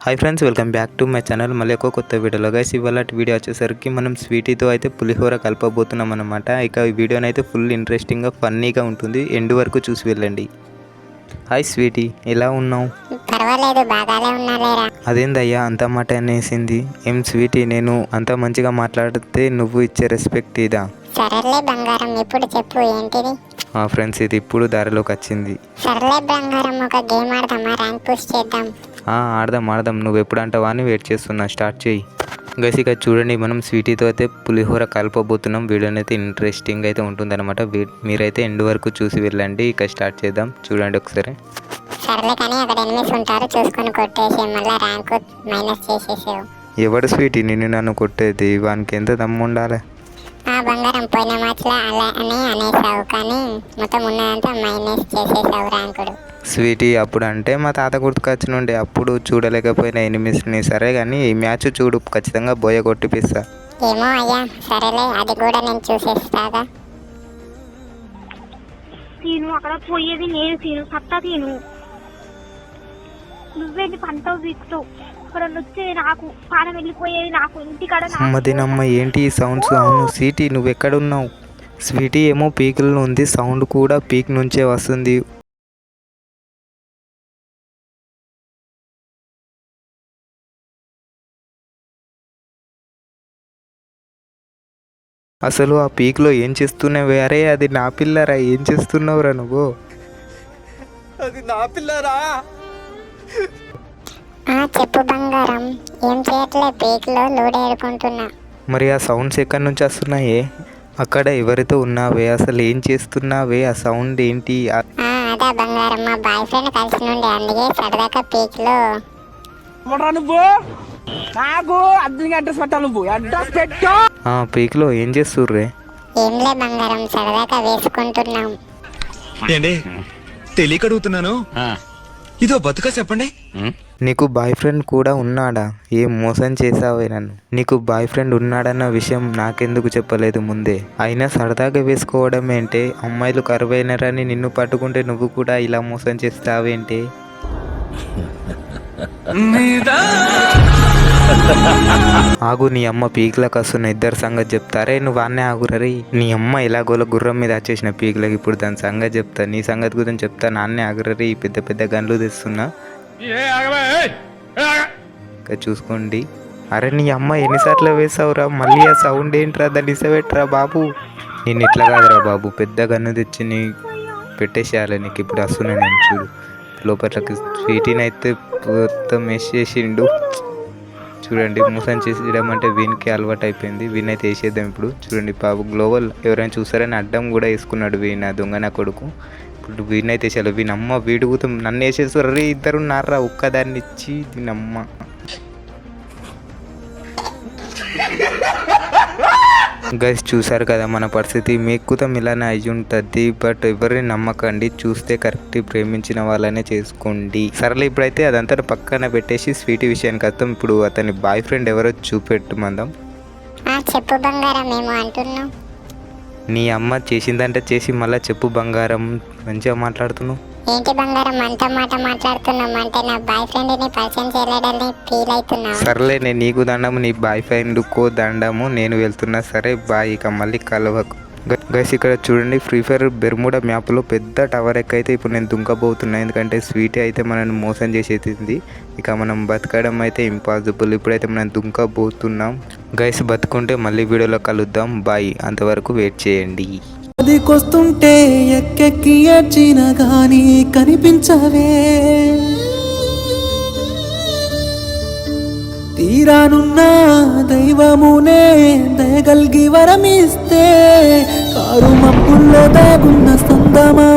Hi friends welcome back to my channel మళ్ళీ ఒక కొత్త వీడియోలో గైస్ ఇవాళ వీడియో వచ్చేసరికి మనం స్వీటీతో అయితే పులిహోర కలపబోతున్నాం అనమాట ఇక ఈ వీడియోని అయితే ఫుల్ ఇంట్రెస్టింగ్గా ఫన్నీగా ఉంటుంది. ఎండ్ వరకు చూసి వెళ్ళండి. హాయ్ స్వీటీ ఎలా ఉన్నావు? అదేందయ్యా అంత మాట అనేసింది. ఏం స్వీటీ నేను అంత మంచిగా మాట్లాడితే నువ్వు ఇచ్చే రెస్పెక్ట్ ఇదా? సరేలే బంగారం ఇప్పుడు చెప్పు ఏంటిది? ఆ ఫ్రెండ్స్ ఇది ఇప్పుడు దారిలోకి వచ్చింది. సర్లే బంగారం ఒక గేమ్ ఆడదామా? ర్యాంక్ పుష్ చేద్దాం. ఆ, ఆడదాం ఆడదాం. నువ్వు ఎప్పుడు అంటావా అని వెయిట్ చేస్తున్నా. స్టార్ట్ చేయి. గైస్ ఇక చూడండి మనం స్వీటీతో అయితే పులిహోర కలపబోతున్నాం. వీడియోని అయితే ఇంట్రెస్టింగ్ అయితే ఉంటుందన్నమాట. మీరైతే ఎండ్ వరకు చూసి వెళ్ళండి. ఇక స్టార్ట్ చేద్దాం. చూడండి ఒకసారి. సర్లే కానీ అక్కడ ఎనిమిస్ ఉంటారు. చూసుకొని కొట్టేసి మళ్ళీ ర్యాంక్ మైనస్ చేసేసావు. ఎవడు స్వీటీ నిన్ను నన్ను కొట్టేది. వానికి ఎంత దమ్ము ఉండాలి? ఆ బంగారం పోయిన మ్యాచ్లో అలా అని అనేసావు. కానీ మొత్తం ఉన్నదంతా మైనస్ చేసేసావు ర్యాంకుడు స్వీటీ అప్పుడు అంటే మా తాత గుర్తుకొచ్చినుండే అప్పుడు చూడలేకపోయినా ఎనిమిస్ని. సరే కానీ ఈ మ్యాచ్ చూడు ఖచ్చితంగా బోయ కొట్టిపిస్తా ఏమో అయ్యా సరేలే అది కూడా నేను చూసేస్తాగా. తీను అక్కడ పోయేది నేను తీను సత్తా తీను. నువ్వేంటి పంటవు వీక్తావు అక్కడ వచ్చేది నాకు పానం వెళ్ళిపోయేది నాకు ఇంటికాడ నాకు. అమ్మదినమ్మ ఏంటి ఈ సౌండ్స్? అవును స్వీటీ నువ్వు ఎక్కడున్నావు స్వీటీ ఏమో పీకుల్లో ఉంది సౌండ్ కూడా పీక్ నుంచే వస్తుంది. అసలు ఆ పీక్లో ఏం చేస్తున్నావు? అరే అది నా పిల్లరా ఏం చేస్తున్నావురా నువ్వు? ఆ చెప్పు బంగారం. ఏం చేయట్లే పీక్లో లోడ్ ఏడుకుంటున్నా మరి ఆ సౌండ్స్ ఎక్కడి నుంచి వస్తున్నాయే? అక్కడ ఎవరితో ఉన్నావే? అసలు ఏం చేస్తున్నావే? ఆ సౌండ్ ఏంటి? అదా బంగారం. మా బాయ్ ఫ్రెండ్ కలిసి నుండి అందుకే సరదాగా పీక్లో నువ్వు? నాకు అద్దెకి అడ్రస్ పెట్టాలి నువ్వు. అడ్రస్ పెట్టు. ఆ పీక్లో ఏం చేస్తుర్రే? ఏంలే బంగారం సరదాగా వేసుకుంటున్నాం. ఏండి తెలియక అడుగుతున్నాను? ఇదో బతుక చెప్పండి. నీకు బాయ్ ఫ్రెండ్ కూడా ఉన్నాడా? ఏం మోసం చేసావే నన్ను? నీకు బాయ్ ఫ్రెండ్ ఉన్నాడన్న విషయం నాకెందుకు చెప్పలేదు ముందే? అయినా సరదాగా వేసుకోవడం ఏంటే అమ్మాయిలు కరువైనరని నిన్ను పట్టుకుంటే నువ్వు కూడా ఇలా మోసం చేస్తావేంటి? ఆగు నీ అమ్మ పీక్లకు వస్తున్న ఇద్దరు సంగతి చెప్తారే. నువ్వు అన్నే ఆగురరి నీ అమ్మ ఎలాగోల గుర్రం మీద వచ్చేసిన పీక్లకి ఇప్పుడు దాని సంగతి చెప్తా. నీ సంగతి గురించి చెప్తా నాన్నే ఆగురరి ఈ పెద్ద పెద్ద గన్లు తెస్తున్నా. ఇంకా చూసుకోండి. అరే నీ అమ్మ ఎన్నిసార్లు వేసావురా? మళ్ళీ ఆ సౌండ్ ఏంట్రా? దాన్ని ఇసబెట్రా బాబు. నేను ఇట్లా కాదురా బాబు. పెద్ద గన్ను తెచ్చి నీ పెట్టేసేయాలి నీకు. ఇప్పుడు వస్తున్నా నేను చూడు. లోపలకి స్వీటీని అయితే మొత్తం వేసేసిండు. చూడండి మోసం చేసేయడం అంటే వీనికి అలవాటు అయిపోయింది వీని అయితే వేసేద్దాం ఇప్పుడు. చూడండి పాప గ్లోబల్ ఎవరైనా చూసారని అడ్డం కూడా వేసుకున్నాడు వీణ దొంగ నా కొడుకు. ఇప్పుడు వీని అయితే చాలు వీని అమ్మ వీడు కూడా నన్ను వేసేస్తారు. రే ఇద్దరు నారా ఒక్కదాన్ని ఇచ్చి వీని గైస్ చూసారు కదా మన పరిస్థితి. మీకు కూడా ఇలానే అయి ఉంటుంది బట్ ఎవరిని నమ్మకండి. చూస్తే కరెక్ట్ ప్రేమించిన వాళ్ళనే చేసుకోండి. సరేలే ఇప్పుడైతే అదంతా పక్కన పెట్టేసి స్వీటీ విషయానికి వస్తాం ఇప్పుడు అతని బాయ్ ఫ్రెండ్ ఎవరో చూపెట్టమందాం. చెప్పు బంగారం ఏమో అంటున్నావు. నీ అమ్మ చేసిందంటే చేసి మళ్ళీ చెప్పు బంగారం. మంచిగా మాట్లాడుతున్నావు. ఏంటి బంగారం? అంత మాట మాట్లాడుతున్నాం అంటే నా బాయ్ ఫ్రెండ్ని పరిచయం చేయలేడని ఫీల్ అవుతున్నా సర్లే నేను నీకు దండము నీ బాయ్ ఫ్రెండ్ కో దండము నేను వెళ్తున్నా. సరే బాయ్ ఇక మళ్ళీ కలవకు. గైస్ ఇక్కడ చూడండి ఫ్రీ ఫైర్ బెర్ముడా మ్యాప్లో పెద్ద టవర్ ఎక్కైతే ఇప్పుడు నేను దుంకబోతున్నా. ఎందుకంటే స్వీట్ అయితే మనల్ని మోసం చేసేసింది. ఇక మనం బతకడం అయితే ఇంపాసిబుల్ ఇప్పుడైతే మనం దుంకబోతున్నాం. గైస్ బతుకుంటే మళ్ళీ వీడియోలో కలుద్దాం. బాయ్ అంతవరకు వెయిట్ చేయండి. అదికొస్తుంటే ఎక్కెక్కి ఏడ్చిన గాని కనిపించవే. తీరానున్న దైవమునే దయగల్గి వరమిస్తే కారు మప్పుల్లో దాగున్న సందమా